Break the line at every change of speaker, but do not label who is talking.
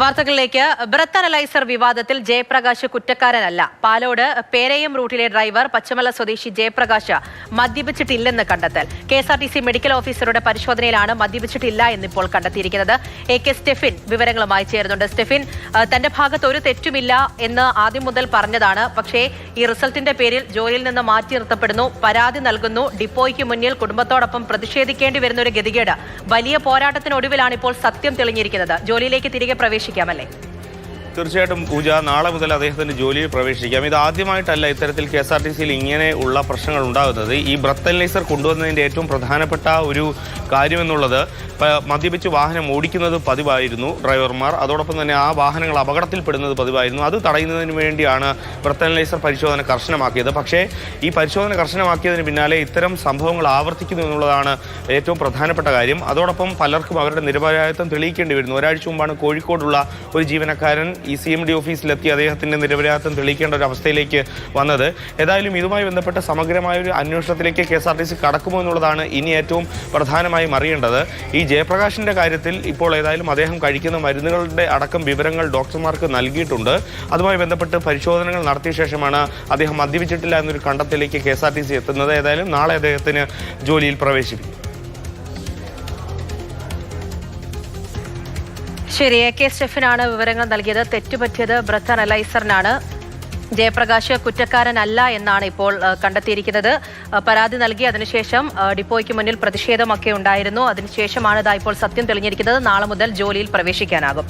വാർത്തകളിലേക്ക്. Breath analyser വിവാദത്തിൽ ജയപ്രകാശ് കുറ്റക്കാരനല്ല. പാലോട് പേരയം റൂട്ടിലെ ഡ്രൈവർ പച്ചമല സ്വദേശി ജയപ്രകാശ് മദ്യപിച്ചിട്ടില്ലെന്ന് കണ്ടെത്തൽ. K S R T C medical ഓഫീസറുടെ പരിശോധനയിലാണ് മദ്യപിച്ചിട്ടില്ല എന്നിപ്പോൾ കണ്ടെത്തിയിരിക്കുന്നത്. എ കെ സ്റ്റെഫിൻ വിവരങ്ങളുമായി ചേരുന്നുണ്ട്. സ്റ്റെഫിൻ തന്റെ ഭാഗത്ത് ഒരു തെറ്റുമില്ല എന്ന് ആദ്യം മുതൽ പറഞ്ഞതാണ്. പക്ഷേ ഈ റിസൾട്ടിന്റെ പേരിൽ ജോലിയിൽ നിന്ന് മാറ്റി നിർത്തപ്പെടുന്നു പരാതി നൽകുന്നു. ഡിപ്പോയ്ക്ക് മുന്നിൽ കുടുംബത്തോടൊപ്പം പ്രതിഷേധിക്കേണ്ടി വരുന്ന ഒരു ഗതികേട്. വലിയ പോരാട്ടത്തിനൊടുവിലാണ് ഇപ്പോൾ സത്യം തെളിഞ്ഞിരിക്കുന്നത്. ജോലിയിലേക്ക് തിരികെ പ്രവേശിക്കാമല്ലേ?
തീർച്ചയായിട്ടും പൂജ. നാളെ മുതൽ അദ്ദേഹത്തിന്റെ ജോലിയിൽ പ്രവേശിക്കാം. ഇത് ആദ്യമായിട്ടല്ല ഇത്തരത്തിൽ കെ എസ് ആർ ടി സിയിൽ ഇങ്ങനെ ഉള്ള പ്രശ്നങ്ങൾ ഉണ്ടാകുന്നത്. ഈ ബ്രത്ത് കൊണ്ടുവന്നതിന്റെ ഏറ്റവും പ്രധാനപ്പെട്ട ഒരു കാര്യമെന്നുള്ളത് മദ്യപിച്ച് വാഹനം ഓടിക്കുന്നത് പതിവായിരുന്നു ഡ്രൈവർമാർ. അതോടൊപ്പം തന്നെ ആ വാഹനങ്ങൾ അപകടത്തിൽപ്പെടുന്നത് പതിവായിരുന്നു. അത് തടയുന്നതിന് വേണ്ടിയാണ് ബ്രത്തനലൈസർ പരിശോധന കർശനമാക്കിയത്. പക്ഷേ ഈ പരിശോധന കർശനമാക്കിയതിന് പിന്നാലെ ഇത്തരം സംഭവങ്ങൾ ആവർത്തിക്കുന്നു എന്നുള്ളതാണ് ഏറ്റവും പ്രധാനപ്പെട്ട കാര്യം. അതോടൊപ്പം പലർക്കും അവരുടെ നിരപരാധിത്വം തെളിയിക്കേണ്ടി വരുന്നു. ഒരാഴ്ച മുമ്പാണ് കോഴിക്കോടുള്ള ഒരു ജീവനക്കാരൻ ഈ സി എം ഡി ഓഫീസിലെത്തി അദ്ദേഹത്തിന്റെ നിരപരാധിത്വം തെളിയിക്കേണ്ട ഒരു അവസ്ഥയിലേക്ക് വന്നത്. ഏതായാലും ഇതുമായി ബന്ധപ്പെട്ട സമഗ്രമായ ഒരു അന്വേഷണത്തിലേക്ക് K S R T C കടക്കുമോ എന്നുള്ളതാണ് ഇനി ഏറ്റവും പ്രധാനമായും അറിയേണ്ടത് ഈ ജയപ്രകാശിന്റെ കാര്യത്തിൽ ഇപ്പോൾ ഏതായാലും അദ്ദേഹം കഴിക്കുന്ന മരുന്നുകളുടെ അടക്കം വിവരങ്ങൾ ഡോക്ടർമാർക്ക് നൽകിയിട്ടുണ്ട്. അതുമായി ബന്ധപ്പെട്ട് പരിശോധനകൾ നടത്തിയ ശേഷമാണ് അദ്ദേഹം മദ്യപിച്ചിട്ടില്ല എന്നൊരു കണ്ടെത്തലിലേക്ക് K S R T C എത്തുന്നത്. ഏതായാലും നാളെ അദ്ദേഹത്തിന് ജോലിയിൽ പ്രവേശിപ്പിക്കും.
ശരി എ കെ സ്റ്റെഫിനാണ് വിവരങ്ങൾ നൽകിയത്. തെറ്റുപറ്റിയത് ബ്രത്ത് അനലൈസറിനാണ് ജയപ്രകാശ് കുറ്റക്കാരനല്ല എന്നാണ് ഇപ്പോൾ കണ്ടെത്തിയിരിക്കുന്നത്. പരാതി നൽകി അതിനുശേഷം ഡിപ്പോയ്ക്ക് മുന്നിൽ പ്രതിഷേധമൊക്കെ ഉണ്ടായിരുന്നു. അതിനുശേഷമാണ് ഇതാ ഇപ്പോൾ സത്യം തെളിഞ്ഞിരിക്കുന്നത്. നാളെ മുതൽ ജോലിയിൽ പ്രവേശിക്കാനാകും.